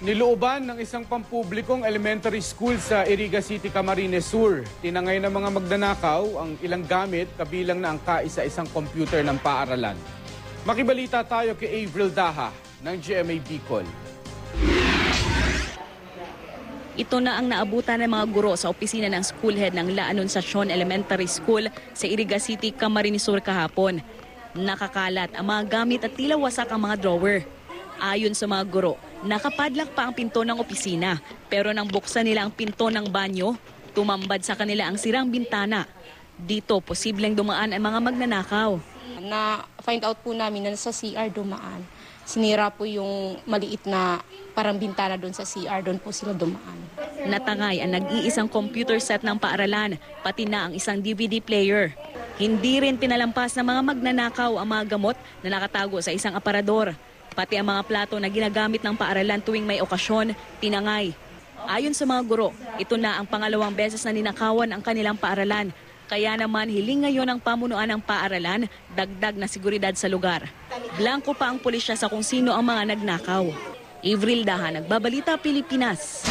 Nilooban ng isang pampublikong elementary school sa Iriga City, Camarines Sur. Tinangay ng mga magnanakaw ang ilang gamit kabilang na ang kaisa-isang computer ng paaralan. Makibalita tayo kay Avril Daha ng GMA Bicol. Ito na ang naabutan ng mga guro sa opisina ng school head ng La Anunciacion Elementary School sa Iriga City, Camarines Sur kahapon. Nakakalat ang mga gamit at tila wasak ang mga drawer. Ayon sa mga guro, nakapadlak pa ang pinto ng opisina pero nang buksan nila ang pinto ng banyo, tumambad sa kanila ang sirang bintana. Dito, posibleng dumaan ang mga magnanakaw. na find out po namin na sa CR dumaan. Sinira po yung maliit na parang bintana doon sa CR, doon po sila dumaan. Natangay ang nag-iisang computer set ng paaralan, pati na ang isang DVD player. Hindi rin pinalampas ng mga magnanakaw ang mga gamot na nakatago sa isang aparador. Pati ang mga plato na ginagamit ng paaralan tuwing may okasyon, tinangay. Ayon sa mga guro, ito na ang pangalawang beses na ninakawan ang kanilang paaralan. Kaya naman hiling ngayon ng pamunuan ng paaralan, dagdag na seguridad sa lugar. Blanco pa ang pulisya sa kung sino ang mga nagnakaw. Avril Daha, Nagbabalita, Pilipinas.